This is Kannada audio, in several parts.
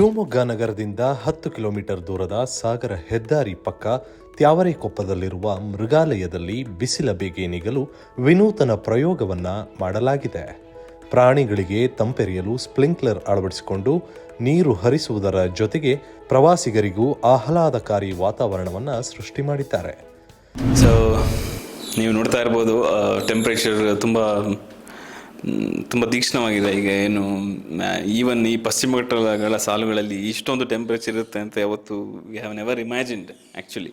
ಶಿವಮೊಗ್ಗ ನಗರದಿಂದ ಹತ್ತು ಕಿಲೋಮೀಟರ್ ದೂರದ ಸಾಗರ ಹೆದ್ದಾರಿ ಪಕ್ಕ ತ್ಯಾವರೆಕೊಪ್ಪದಲ್ಲಿರುವ ಮೃಗಾಲಯದಲ್ಲಿ ಬಿಸಿಲ ಬೇಗೆ ನೀಗಲು ವಿನೂತನ ಪ್ರಯೋಗವನ್ನ ಮಾಡಲಾಗಿದೆ. ಪ್ರಾಣಿಗಳಿಗೆ ತಂಪೆರೆಯಲು ಸ್ಪ್ರಿಂಕ್ಲರ್ ಅಳವಡಿಸಿಕೊಂಡು ನೀರು ಹರಿಸುವುದರ ಜೊತೆಗೆ ಪ್ರವಾಸಿಗರಿಗೂ ಆಹ್ಲಾದಕಾರಿ ವಾತಾವರಣವನ್ನು ಸೃಷ್ಟಿ ಮಾಡಿದ್ದಾರೆ. ಸೊ ನೀವು ನೋಡ್ತಾ ಇರ್ಬೋದು ಟೆಂಪ್ರೇಚರ್ ತುಂಬ ತುಂಬ ತೀಕ್ಷ್ಣವಾಗಿದೆ. ಈಗ ಏನು ಈವನ್ ಈ ಪಶ್ಚಿಮ ಘಟ್ಟಗಳ ಸಾಲುಗಳಲ್ಲಿ ಇಷ್ಟೊಂದು ಟೆಂಪ್ರೇಚರ್ ಇರುತ್ತೆ ಅಂತ ಯಾವತ್ತು we have never imagined actually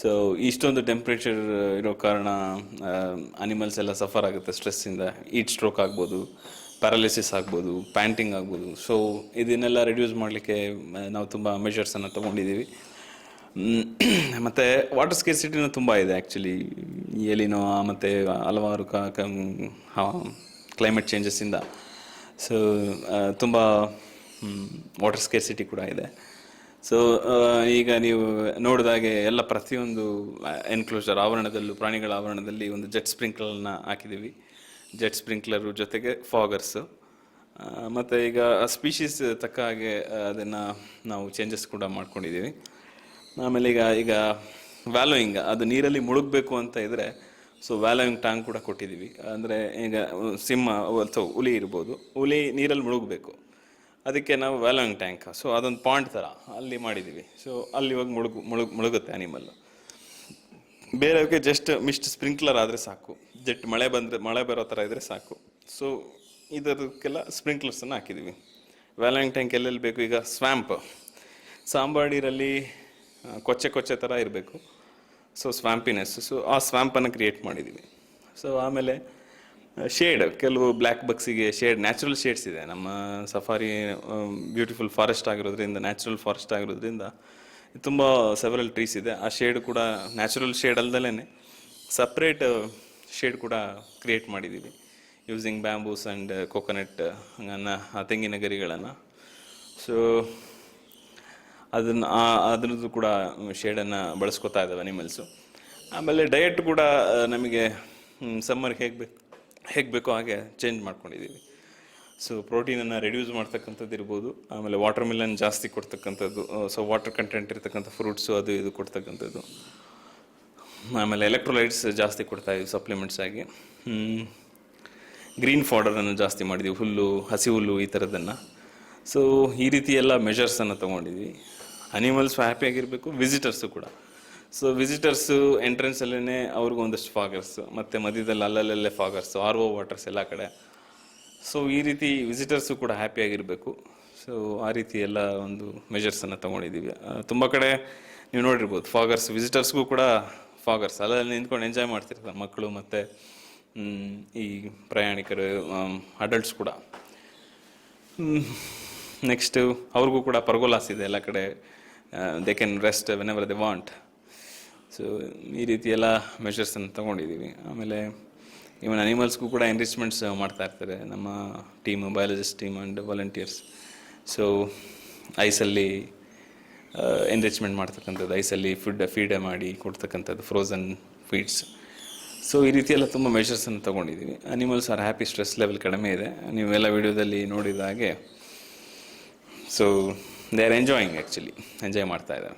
so ಇಷ್ಟೊಂದು ಟೆಂಪ್ರೇಚರ್ ಇರೋ ಕಾರಣ ಅನಿಮಲ್ಸ್ ಎಲ್ಲ ಸಫರ್ ಆಗುತ್ತೆ ಸ್ಟ್ರೆಸ್ಸಿಂದ ಈಟ್ ಸ್ಟ್ರೋಕ್ ಆಗ್ಬೋದು ಪ್ಯಾರಾಲಿಸಿಸ್ ಆಗ್ಬೋದು ಪ್ಯಾಂಟಿಂಗ್ ಆಗ್ಬೋದು. ಸೊ ಇದನ್ನೆಲ್ಲ ರಿಡ್ಯೂಸ್ ಮಾಡಲಿಕ್ಕೆ ನಾವು ತುಂಬ ಮೆಷರ್ಸನ್ನು ತೊಗೊಂಡಿದ್ದೀವಿ. ಮತ್ತು ವಾಟರ್ ಸ್ಕೇಸಿಟಿನೂ ತುಂಬ ಇದೆ ಆ್ಯಕ್ಚುಲಿ ಎಲಿನೋ ಮತ್ತು ಹಲವಾರು ಕ ಕ್ಲೈಮೇಟ್ ಚೇಂಜಸ್ಸಿಂದ ಸೊ ತುಂಬ ವಾಟರ್ ಸ್ಕೇರ್ಸಿಟಿ ಕೂಡ ಇದೆ. ಸೊ ಈಗ ನೀವು ನೋಡಿದಾಗೆ ಎಲ್ಲ ಪ್ರತಿಯೊಂದು ಎನ್ಕ್ಲೋಜರ್ ಆವರಣದಲ್ಲೂ, ಪ್ರಾಣಿಗಳ ಆವರಣದಲ್ಲಿ ಒಂದು ಜೆಟ್ ಸ್ಪ್ರಿಂಕ್ಲರ್ನ ಹಾಕಿದ್ದೀವಿ. ಜೆಟ್ ಸ್ಪ್ರಿಂಕ್ಲರು ಜೊತೆಗೆ ಫಾಗರ್ಸು ಮತ್ತು ಈಗ ಸ್ಪೀಶೀಸ್ ತಕ್ಕ ಹಾಗೆ ಅದನ್ನು ನಾವು ಚೇಂಜಸ್ ಕೂಡ ಮಾಡ್ಕೊಂಡಿದ್ದೀವಿ. ಆಮೇಲೆ ಈಗ ಈಗ ವ್ಯಾಲೋಯಿಂಗ್ ಅದು ನೀರಲ್ಲಿ ಮುಳುಗಬೇಕು ಅಂತ ಇದ್ರೆ ಸೊ ವ್ಯಾಲೋಯಿಂಗ್ ಟ್ಯಾಂಕ್ ಕೂಡ ಕೊಟ್ಟಿದ್ದೀವಿ. ಅಂದರೆ ಈಗ, ಸಿಂಹ, ಅಥವಾ ಹುಲಿ ಇರ್ಬೋದು. ಹುಲಿ ನೀರಲ್ಲಿ ಮುಳುಗಬೇಕು. ಅದಕ್ಕೆ ನಾವು ವ್ಯಾಲೋಯಿಂಗ್ ಟ್ಯಾಂಕ್ ಸೊ ಅದೊಂದು ಪಾಯಿಂಟ್ ಥರ ಅಲ್ಲಿ ಮಾಡಿದ್ದೀವಿ. ಸೊ ಅಲ್ಲಿ ಇವಾಗ ಮುಳುಗು, ಮುಳುಗ್, ಮುಳುಗುತ್ತೆ ಅನಿಮಲ್ಲು ಬೇರೆಯವ್ರಿಗೆ ಜಸ್ಟ್ ಮಿಸ್ಟ್ ಸ್ಪ್ರಿಂಕ್ಲರ್ ಆದರೆ ಸಾಕು. ಜಟ್ ಮಳೆ ಬಂದರೆ, ಮಳೆ ಬರೋ ಥರ ಇದ್ದರೆ ಸಾಕು. ಸೊ ಇದಕ್ಕೆಲ್ಲ ಸ್ಪ್ರಿಂಕ್ಲರ್ಸನ್ನು ಹಾಕಿದ್ದೀವಿ. ವ್ಯಾಲಂಗ್ ಟ್ಯಾಂಕ್ ಎಲ್ಲೆಲ್ಲಿ ಬೇಕು? ಈಗ ಸ್ವ್ಯಾಂಪ್ ಸಾಂಬಾಡಿರಲ್ಲಿ ಕೊಚ್ಚೆ ಕೊಚ್ಚೆ ಥರ ಇರಬೇಕು. ಸೊ ಸ್ವ್ಯಾಂಪಿನೆಸ್ ಸೊ ಆ ಸ್ವ್ಯಾಂಪನ್ನು ಕ್ರಿಯೇಟ್ ಮಾಡಿದ್ದೀವಿ ಸೊ ಆಮೇಲೆ ಶೇಡ್ ಕೆಲವು ಬ್ಲ್ಯಾಕ್ ಬಕ್ಸಿಗೆ ಶೇಡ್ ನ್ಯಾಚುರಲ್ ಶೇಡ್ಸ್ ಇದೆ. ನಮ್ಮ ಸಫಾರಿ ಬ್ಯೂಟಿಫುಲ್ ಫಾರೆಸ್ಟ್ ಆಗಿರೋದ್ರಿಂದ ನ್ಯಾಚುರಲ್ ಫಾರೆಸ್ಟ್ ಆಗಿರೋದ್ರಿಂದ, ತುಂಬ ಸೆವರಲ್ ಟ್ರೀಸ್ ಇದೆ. ಆ ಶೇಡ್ ಕೂಡ ನ್ಯಾಚುರಲ್ ಶೇಡ್ ಅಲ್ದಲೇ ಸಪ್ರೇಟ್ ಶೇಡ್ ಕೂಡ ಕ್ರಿಯೇಟ್ ಮಾಡಿದ್ದೀವಿ ಯೂಸಿಂಗ್ ಬ್ಯಾಂಬೂಸ್ ಆ್ಯಂಡ್ ಕೋಕೋನಟ್ ಹಂಗನ್ನು, ಆ ತೆಂಗಿನ ಗರಿಗಳನ್ನು. ಸೊ ಅದನ್ನು ಅದರದ್ದು ಕೂಡ ಶೇಡನ್ನು ಬಳಸ್ಕೊತಾ ಇದ್ದಾವೆ ಅನಿಮಲ್ಸು ಆಮೇಲೆ ಡಯಟ್ ಕೂಡ ನಮಗೆ ಸಮ್ಮರ್ಗೆ ಹೇಗೆ ಬೇಕು ಹೇಗೆ ಬೇಕೋ ಹಾಗೆ ಚೇಂಜ್ ಮಾಡ್ಕೊಂಡಿದ್ದೀವಿ ಸೊ ಪ್ರೋಟೀನನ್ನು ರೆಡ್ಯೂಸ್ ಮಾಡ್ತಕ್ಕಂಥದ್ದು ಇರ್ಬೋದು. ಆಮೇಲೆ ವಾಟರ್ ಮಿಲನ್ ಜಾಸ್ತಿ ಕೊಡ್ತಕ್ಕಂಥದ್ದು ಸೊ ವಾಟರ್ ಕಂಟೆಂಟ್ ಇರ್ತಕ್ಕಂಥ ಫ್ರೂಟ್ಸು ಅದು ಇದು ಕೊಡ್ತಕ್ಕಂಥದ್ದು. ಆಮೇಲೆ ಎಲೆಕ್ಟ್ರೋಲೈಟ್ಸ್ ಜಾಸ್ತಿ ಕೊಡ್ತಾ ಇದ್ದೀವಿ ಸಪ್ಲಿಮೆಂಟ್ಸ್ ಆಗಿ. ಗ್ರೀನ್ ಫಾರ್ಡರನ್ನು ಜಾಸ್ತಿ ಮಾಡಿದ್ದೀವಿ ಹುಲ್ಲು ಹಸಿ ಹುಲ್ಲು ಈ ಥರದ್ದನ್ನು ಸೊ ಈ ರೀತಿ ಎಲ್ಲ ಮೆಷರ್ಸನ್ನು ತೊಗೊಂಡಿದ್ವಿ. ಅನಿಮಲ್ಸ್ ಹ್ಯಾಪಿಯಾಗಿರಬೇಕು ವಿಸಿಟರ್ಸು ಕೂಡ. ಸೊ ವಿಸಿಟರ್ಸು ಎಂಟ್ರೆನ್ಸಲ್ಲೇ ಅವ್ರಿಗೂ ಒಂದಷ್ಟು ಫಾಗರ್ಸ್ ಮತ್ತು ಮಧ್ಯದಲ್ಲಿ ಅಲ್ಲಲ್ಲೇ ಫಾಗರ್ಸು ಆರ್ ಓ ವಾಟರ್ಸ್ ಎಲ್ಲ ಕಡೆ. ಸೊ ಈ ರೀತಿ ವಿಸಿಟರ್ಸು ಕೂಡ ಹ್ಯಾಪಿಯಾಗಿರಬೇಕು ಸೊ ಆ ರೀತಿ ಎಲ್ಲ ಒಂದು ಮೆಜರ್ಸನ್ನು ತೊಗೊಂಡಿದ್ದೀವಿ ತುಂಬ ಕಡೆ ನೀವು ನೋಡಿರ್ಬೋದು ಫಾಗರ್ಸ್ ವಿಸಿಟರ್ಸ್ಗೂ ಕೂಡ ಫಾಗರ್ಸ್ ಅಲ್ಲಲ್ಲಿ ನಿಂತ್ಕೊಂಡು ಎಂಜಾಯ್ ಮಾಡ್ತಿರ್ತಾರೆ ಮಕ್ಕಳು ಮತ್ತು ಈ ಪ್ರಯಾಣಿಕರು ಅಡಲ್ಟ್ಸ್ ಕೂಡ. ನೆಕ್ಸ್ಟು ಅವ್ರಿಗೂ ಕೂಡ ಪರ್ಗೋಲಾಸ್ ಇದೆ ಎಲ್ಲ ಕಡೆ. They can rest whenever they want so ಈ ರೀತಿ ಎಲ್ಲ ಮೆಷರ್ಸನ್ನು ತೊಗೊಂಡಿದ್ದೀವಿ. ಆಮೇಲೆ ಇವನ್ ಅನಿಮಲ್ಸ್ಗೂ ಕೂಡ ಎನ್ರಿಚ್ಮೆಂಟ್ಸ್ ಮಾಡ್ತಾ ಇರ್ತಾರೆ. ನಮ್ಮ team biologist team and volunteers so ಐಸಲ್ಲಿ enrichment ಮಾಡ್ತಕ್ಕಂಥದ್ದು. ಐಸಲ್ಲಿ ಫುಡ್ ಫೀಡ್ ಮಾಡಿ ಕೊಡ್ತಕ್ಕಂಥದ್ದು ಫ್ರೋಝನ್ ಫೀಡ್ಸ್ ಸೊ ಈ ರೀತಿ ಎಲ್ಲ ತುಂಬ ಮೆಷರ್ಸನ್ನು ತೊಗೊಂಡಿದ್ದೀವಿ. Animals are happy stress level ಕಡಿಮೆ ಇದೆ. ನೀವೆಲ್ಲ ವಿಡಿಯೋದಲ್ಲಿ ನೋಡಿದ ಹಾಗೆ. So they are enjoying actually enjoy ಮಾಡ್ತಾ ಇದ್ದಾರೆ.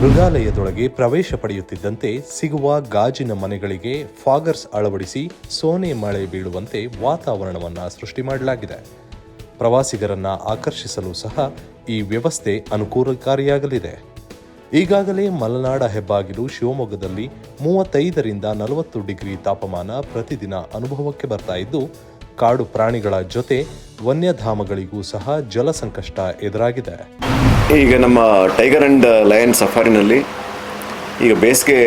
ಮೃಗಾಲಯದೊಳಗೆ ಪ್ರವೇಶ ಪಡೆಯುತ್ತಿದ್ದಂತೆ ಸಿಗುವ ಗಾಜಿನ ಮನೆಗಳಿಗೆ ಫಾಗರ್ಸ್ ಅಳವಡಿಸಿ ಸೋನೆ ಮಳೆ ಬೀಳುವಂತೆ ವಾತಾವರಣವನ್ನು ಸೃಷ್ಟಿ ಮಾಡಲಾಗಿದೆ. ಪ್ರವಾಸಿಗರನ್ನ ಆಕರ್ಷಿಸಲು ಸಹ ಈ ವ್ಯವಸ್ಥೆ ಅನುಕೂಲಕಾರಿಯಾಗಲಿದೆ. ಈಗಾಗಲೇ ಮಲೆನಾಡ ಹೆಬ್ಬಾಗಿಲು ಶಿವಮೊಗ್ಗದಲ್ಲಿ ಮೂವತ್ತೈದರಿಂದ ನಲವತ್ತು ಡಿಗ್ರಿ ತಾಪಮಾನ ಪ್ರತಿದಿನ ಅನುಭವಕ್ಕೆ ಬರ್ತಾ ಇದ್ದು ಕಾಡು ಪ್ರಾಣಿಗಳ ಜೊತೆ ವನ್ಯಧಾಮಗಳಿಗೂ ಸಹ ಜಲ ಸಂಕಷ್ಟ ಎದುರಾಗಿದೆ. ಈಗ ನಮ್ಮ ಟೈಗರ್ ಆ್ಯಂಡ್ ಲಯನ್ ಸಫಾರಿನಲ್ಲಿ ಈಗ ಬೇಸಿಗೆ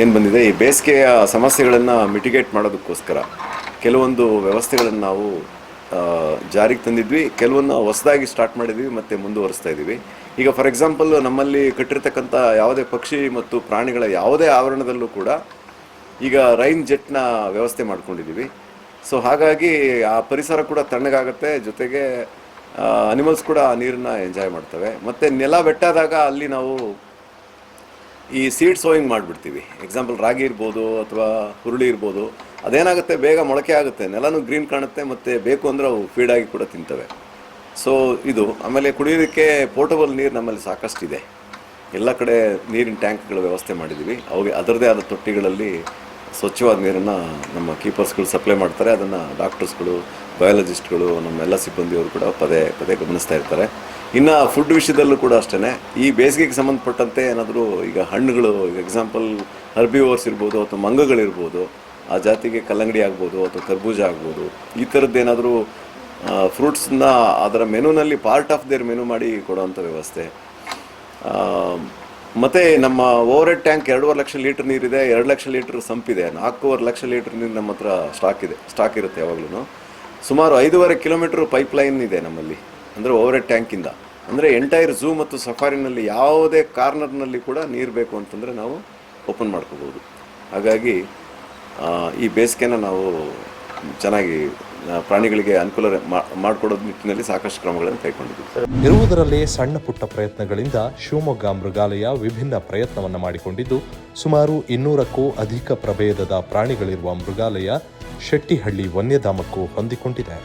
ಏನು ಬಂದಿದೆ, ಈ ಬೇಸಿಗೆಯ ಸಮಸ್ಯೆಗಳನ್ನು ಮಿಟಿಗೇಟ್ ಮಾಡೋದಕ್ಕೋಸ್ಕರ ಕೆಲವೊಂದು ವ್ಯವಸ್ಥೆಗಳನ್ನು ನಾವು ಜಾರಿಗೆ ತಂದಿದ್ವಿ, ಕೆಲವನ್ನ ಹೊಸದಾಗಿ ಸ್ಟಾರ್ಟ್ ಮಾಡಿದ್ವಿ ಮತ್ತು ಮುಂದುವರಿಸ್ತಾ ಇದ್ದೀವಿ ಈಗ ಫಾರ್ ಎಕ್ಸಾಂಪಲ್ ನಮ್ಮಲ್ಲಿ ಕಟ್ಟಿರ್ತಕ್ಕಂಥ ಯಾವುದೇ ಪಕ್ಷಿ ಮತ್ತು ಪ್ರಾಣಿಗಳ ಯಾವುದೇ ಆವರಣದಲ್ಲೂ ಕೂಡ ಈಗ ರೈನ್ ಜೆಟ್ನ ವ್ಯವಸ್ಥೆ ಮಾಡ್ಕೊಂಡಿದ್ದೀವಿ ಸೊ ಹಾಗಾಗಿ ಆ ಪರಿಸರ ಕೂಡ ತಣ್ಣಗಾಗುತ್ತೆ. ಜೊತೆಗೆ ಅನಿಮಲ್ಸ್ ಕೂಡ ಆ ನೀರನ್ನ ಎಂಜಾಯ್ ಮಾಡ್ತವೆ. ಮತ್ತು ನೆಲ ಬೆಟ್ಟಾದಾಗ ಅಲ್ಲಿ ನಾವು ಈ ಸೀಡ್ ಸೋಯಿಂಗ್ ಮಾಡಿಬಿಡ್ತೀವಿ. ಎಕ್ಸಾಂಪಲ್ ರಾಗಿ ಇರ್ಬೋದು ಅಥವಾ ಹುರುಳಿ ಇರ್ಬೋದು. ಅದೇನಾಗುತ್ತೆ? ಬೇಗ ಮೊಳಕೆ ಆಗುತ್ತೆ. ನೆಲನೂ ಗ್ರೀನ್ ಕಾಣುತ್ತೆ ಮತ್ತು ಬೇಕು ಅಂದರೆ ಅವು ಫೀಡಾಗಿ ಕೂಡ ತಿಂತವೆ. ಸೊ ಇದು, ಆಮೇಲೆ ಕುಡಿಯೋದಕ್ಕೆ ಪೋರ್ಟಬಲ್ ನೀರು ನಮ್ಮಲ್ಲಿ ಸಾಕಷ್ಟಿದೆ. ಎಲ್ಲ ಕಡೆ ನೀರಿನ ಟ್ಯಾಂಕ್ಗಳ ವ್ಯವಸ್ಥೆ ಮಾಡಿದ್ದೀವಿ ಅವು ಅದರದೇ ಆದ ತೊಟ್ಟಿಗಳಲ್ಲಿ ಸ್ವಚ್ಛವಾದ ನೀರನ್ನು ನಮ್ಮ ಕೀಪರ್ಸ್ಗಳು ಸಪ್ಲೈ ಮಾಡ್ತಾರೆ, ಅದನ್ನು ಡಾಕ್ಟರ್ಸ್ಗಳು, ಬಯಾಲಜಿಸ್ಟ್ಗಳು, ನಮ್ಮೆಲ್ಲ ಸಿಬ್ಬಂದಿಯವರು ಕೂಡ ಪದೇ ಪದೇ ಗಮನಿಸ್ತಾ ಇರ್ತಾರೆ. ಇನ್ನು ಫುಡ್ ವಿಷಯದಲ್ಲೂ ಕೂಡ ಅಷ್ಟೇ ಈ ಬೇಸಿಗೆಗೆ ಸಂಬಂಧಪಟ್ಟಂತೆ ಏನಾದರೂ ಈಗ ಹಣ್ಣುಗಳು, ಈಗ ಎಕ್ಸಾಂಪಲ್ ಹರ್ಬಿವರ್ಸ್ ಇರ್ಬೋದು ಅಥವಾ ಮಂಗಗಳಿರ್ಬೋದು, ಆ ಜಾತಿಗೆ ಕಲ್ಲಂಗಡಿ ಆಗ್ಬೋದು ಅಥವಾ ಕರ್ಬೂಜ ಆಗ್ಬೋದು, ಈ ಥರದ್ದೇನಾದರೂ ಫ್ರೂಟ್ಸನ್ನ ಅದರ ಮೆನುನಲ್ಲಿ ಪಾರ್ಟ್ ಆಫ್ ದೇರ್ ಮೆನು ಮಾಡಿ ಕೊಡೋವಂಥ ವ್ಯವಸ್ಥೆ. ಮತ್ತೆ ನಮ್ಮ ಓವರ್ ಹೆಡ್ ಟ್ಯಾಂಕ್ ಎರಡೂವರೆ ಲಕ್ಷ ಲೀಟರ್ ನೀರಿದೆ, ಎರಡು ಲಕ್ಷ ಲೀಟರ್ ಸಂಪಿದೆ ನಾಲ್ಕೂವರೆ ಲಕ್ಷ ಲೀಟರ್ ನೀರು ನಮ್ಮ ಹತ್ರ ಸ್ಟಾಕ್ ಇದೆ ಸ್ಟಾಕ್ ಇರುತ್ತೆ ಯಾವಾಗಲೂ ಸುಮಾರು ಐದೂವರೆ ಕಿಲೋಮೀಟರ್ ಪೈಪ್ಲೈನ್ ಇದೆ ನಮ್ಮಲ್ಲಿ, ಅಂದರೆ ಓವರ್ ಹೆಡ್ ಟ್ಯಾಂಕಿಂದ ಅಂದರೆ ಎಂಟೈರ್ ಝೂ ಮತ್ತು ಸಫಾರಿನಲ್ಲಿ ಯಾವುದೇ ಕಾರ್ನರ್ನಲ್ಲಿ ಕೂಡ ನೀರು ಬೇಕು ಅಂತಂದರೆ ನಾವು ಓಪನ್ ಮಾಡ್ಕೋಬೋದು. ಹಾಗಾಗಿ ಈ ಬೇಸಿಗೆನ ನಾವು ಚೆನ್ನಾಗಿ ಪ್ರಾಣಿಗಳಿಗೆ ಅನುಕೂಲ ಮಾಡಿಕೊಡೋದ್ ನಿಟ್ಟಿನಲ್ಲಿ ಸಾಕಷ್ಟು ಕ್ರಮಗಳನ್ನು ಕೈಗೊಂಡಿದ್ದೀವಿ. ಇರುವುದರಲ್ಲೇ ಸಣ್ಣ ಪುಟ್ಟ ಪ್ರಯತ್ನಗಳಿಂದ ಶಿವಮೊಗ್ಗ ಮೃಗಾಲಯ ವಿಭಿನ್ನ ಪ್ರಯತ್ನವನ್ನು ಮಾಡಿಕೊಂಡಿದ್ದು, ಸುಮಾರು ಇನ್ನೂರಕ್ಕೂ ಅಧಿಕ ಪ್ರಭೇದದ ಪ್ರಾಣಿಗಳಿರುವ ಮೃಗಾಲಯ ಶೆಟ್ಟಿಹಳ್ಳಿ ವನ್ಯಧಾಮಕ್ಕೂ ಹೊಂದಿಕೊಂಡಿದೆ.